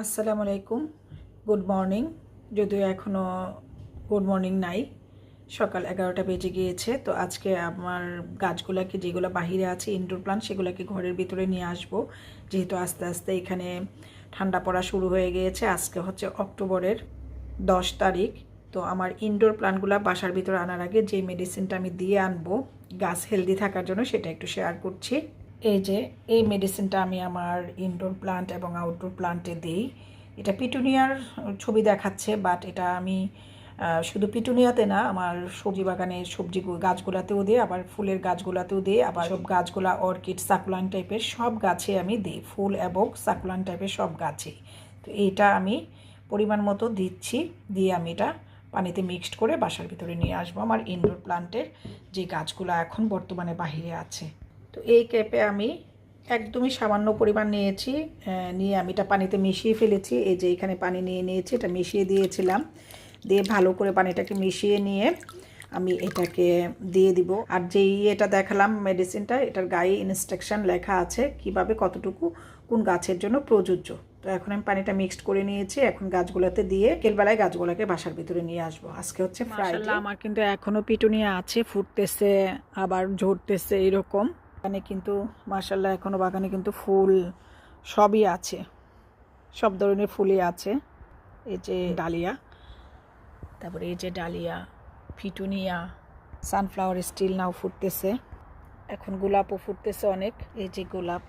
আসসালামু আলাইকুম। Good morning যদিও এখনও গুড মর্নিং নাই। সকাল এগারোটা বেজে গিয়েছে, তো আজকে আমার গাছগুলোকে যেগুলো বাহিরে আছে ইনডোর প্লান্ট সেগুলোকে ঘরের ভিতরে নিয়ে আসব। যেহেতু আস্তে আস্তে এখানে ঠান্ডা পড়া শুরু হয়ে গিয়েছে, আজকে হচ্ছে অক্টোবরের দশ তারিখ। তো আমার ইনডোর প্লান্টগুলো বাসার ভিতরে আনার আগে যে মেডিসিনটা আমি দিয়ে আনব, গাছ হেলদি থাকার জন্য সেটা একটু শেয়ার করছি। এই যে এই মেডিসিনটা আমি আমার ইনডোর প্লান্ট এবং আউটডোর প্লান্টে দিই। এটা পিটুনিয়ার ছবি দেখাচ্ছে বাট এটা আমি শুধু পিটুনিয়াতে না আমার সবজি বাগানে সবজি গাছগুলাতেও দিই আবার ফুলের গাছগুলাতেও দিই আবার সব গাছগুলা অর্কিড সাকুলান টাইপের সব গাছে আমি দিই ফুল এবং সাকুলান টাইপের সব গাছেই। তো এইটা আমি পরিমাণ মতো দিচ্ছি দিয়ে আমি এটা পানিতে মিক্সড করে বাসার ভিতরে নিয়ে আসব আমার ইনডোর প্লান্টের যে গাছগুলো এখন বর্তমানে বাহিরে আছে। তো এই ক্যাপে আমি একদমই সামান্য পরিমাণ নিয়েছি নিয়ে আমি এটা পানিতে মিশিয়ে ফেলেছি। এই যে এখানে পানি নিয়ে নিয়েছি এটা মিশিয়ে দিয়েছিলাম। দিয়ে ভালো করে পানিটাকে মিশিয়ে নিয়ে আমি এটাকে দিয়ে দিব। আর যেই এটা দেখালাম মেডিসিনটা এটার গায়ে ইনস্ট্রাকশন লেখা আছে কীভাবে কতটুকু কোন গাছের জন্য প্রযোজ্য। তো এখন আমি পানিটা মিক্সড করে নিয়েছি। এখন গাছগুলোতে দিয়ে বিকেলবেলায় গাছগুলোকে বাসার ভিতরে নিয়ে আসব। আজকে হচ্ছে ফ্রাইডে আমার কিন্তু এখনও পিটুনিয়া আছে ফুটতেছে আবার ঝরতেছে এরকম। এখানে কিন্তু মার্শাল্লাহ এখনও বাগানে কিন্তু ফুল সবই আছে। সব ধরনের ফুলই আছে। এই যে ডালিয়া, তারপরে এই যে dahlia petunia sunflower still now ফুটতেছে। এখন গোলাপও ফুটতেছে অনেক। এই যে গোলাপ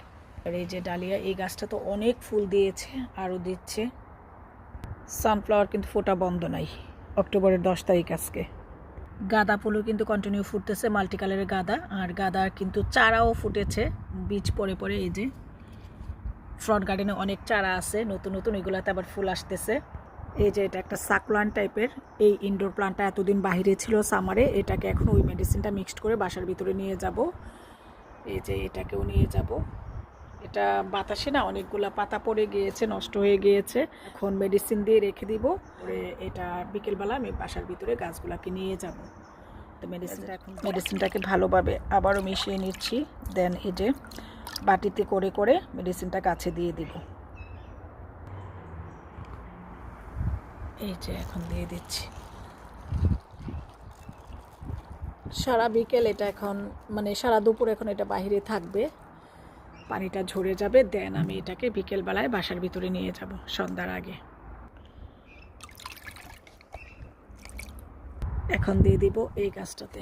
আর এই যে ডালিয়া, এই গাছটা তো অনেক ফুল দিয়েছে, আরও দিচ্ছে। সানফ্লাওয়ার কিন্তু ফোটা বন্ধ নাই, অক্টোবরের দশ তারিখ আজকে। গাঁদা ফুলও কিন্তু কন্টিনিউ ফুটতেছে মাল্টি কালারের গাঁদা। আর গাঁদার কিন্তু চারাও ফুটেছে, বীজ পরে পরে এই যে। ফ্রন্ট গার্ডেনে অনেক চারা আছে, নতুন নতুন, এগুলাতে আবার ফুল আসতেছে। এই যে এটা একটা সাকুলান টাইপের এই ইনডোর প্লান্টটা এতদিন বাহিরে ছিল সামারে এটাকে এখন ওই মেডিসিনটা মিক্সড করে বাসার ভিতরে নিয়ে যাব। এই যে এটাকেও নিয়ে যাব। এটা বাতাসে না অনেকগুলা পাতা পড়ে গিয়েছে নষ্ট হয়ে গিয়েছে। এখন মেডিসিন দিয়ে রেখে দিব এটা বিকেলবেলা আমি বাসার ভিতরে গাছগুলাকে নিয়ে যাব। তো মেডিসিনটা এখন মেডিসিনটাকে ভালোভাবে আবারও মিশিয়ে নিচ্ছি দেন এই যে বাটিতে করে করে মেডিসিনটা গাছে দিয়ে দিব। এই যে এখন দিয়ে দিচ্ছি। সারা বিকেল এটা এখন মানে সারা দুপুর এখন এটা বাইরে থাকবে। পানিটা ঝরে যাবে, দেন আমি এটাকে বিকেলবেলায় বাসার ভিতরে নিয়ে যাব, সন্ধ্যার আগে। এখন দিয়ে দিব এই গাছটাতে।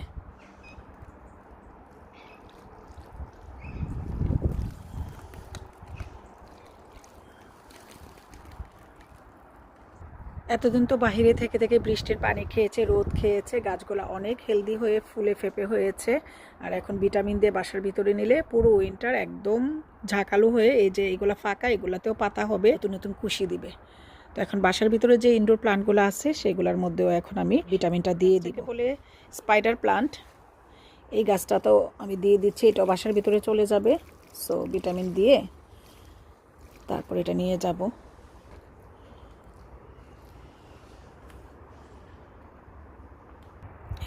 এতদিন তো বাইরে থেকে থেকে বৃষ্টির পানি খেয়েছে, রোদ খেয়েছে, গাছগুলো অনেক হেলদি হয়ে ফুলে ফেপে হয়েছে। আর এখন ভিটামিন দিয়ে বাসার ভিতরে নিলে পুরো উইন্টার একদম ঝাঁকালো হয়ে এই যে এগুলো ফাঁকা, এগুলাতেও পাতা হবে, নতুন নতুন কুশি দিবে। তো এখন বাসার ভিতরে যে ইনডোর প্লান্টগুলো আছে, সেগুলোর মধ্যেও এখন আমি ভিটামিনটা দিয়ে দিব। বলে স্পাইডার প্লান্ট এই গাছটা তো আমি দিয়ে দিচ্ছি এটা বাসার ভিতরে চলে যাবে। সো ভিটামিন দিয়ে তারপর এটা নিয়ে যাব।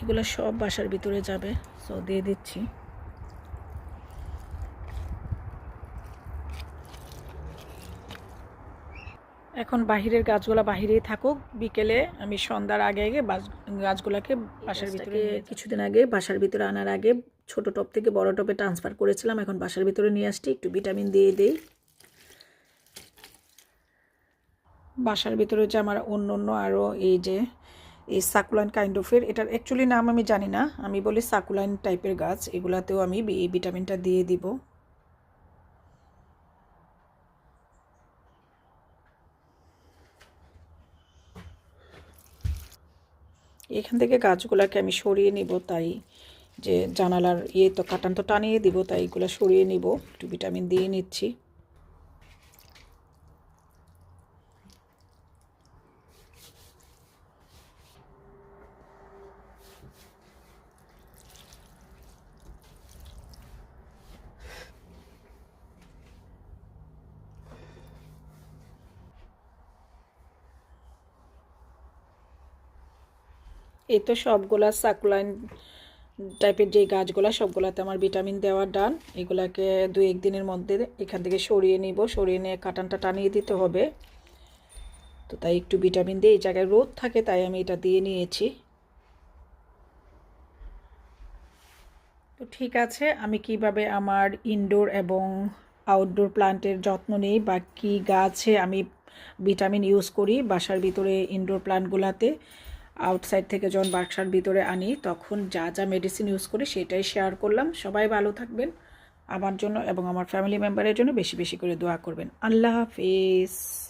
এগুলো সব বাসার ভিতরে যাবে। সো দিয়ে দিচ্ছি। এখন বাহিরের গাছগুলো বাহিরেই থাকুক। বিকেলে আমি সন্ধ্যার আগে আগে গাছগুলোকে বাসার ভিতরে কিছুদিন আগে বাসার ভিতরে আনার আগে ছোট টপ থেকে বড় টপে ট্রান্সফার করেছিলাম। এখন বাসার ভিতরে নিয়ে আসছি। একটু ভিটামিন দিয়ে দিই। বাসার ভিতরে যে আমার অন্য অন্য আরও এই যে এই সাকুলাইন কাইন্ড অফের এটার অ্যাকচুয়ালি নাম আমি জানি না। আমি বলি সাকুলাইন টাইপের গাছ, এগুলাতেও আমি এই ভিটামিনটা দিয়ে দিব। এখান থেকে গাছগুলোকে আমি সরিয়ে নিব, তাই যে জানালার ইয়ে তো কাটান তো টানিয়ে দিব, তাই এগুলো সরিয়ে নিব। একটু ভিটামিন দিয়ে নিচ্ছি। এই তো সবগুলা সাকুলাইন টাইপের যে গাছগুলা, সবগুলাতে আমার ভিটামিন দেওয়া ডান। এগুলাকে দু এক দিনের মধ্যে এখান থেকে সরিয়ে নিব। সরিয়ে নিয়ে কাটানটা টানিয়ে দিতে হবে। তো তাই একটু ভিটামিন দিয়ে এই জায়গায় রোদ থাকে, তাই আমি এটা দিয়ে নিয়েছি। তো ঠিক আছে, আমি কীভাবে আমার ইনডোর এবং আউটডোর প্লান্টের যত্ন নিই বা কী গাছে আমি ভিটামিন ইউজ করি, বাসার ভিতরে ইনডোর প্লান্টগুলোতে আউটসাইড থেকে যখন বাক্সার ভিতরে আনি, তখন যা যা মেডিসিন ইউজ করি সেটাই শেয়ার করলাম। সবাই ভালো থাকবেন। আমার জন্য এবং আমার ফ্যামিলি মেম্বারের জন্য বেশি বেশি করে দোয়া করবেন। আল্লাহ হাফিজ।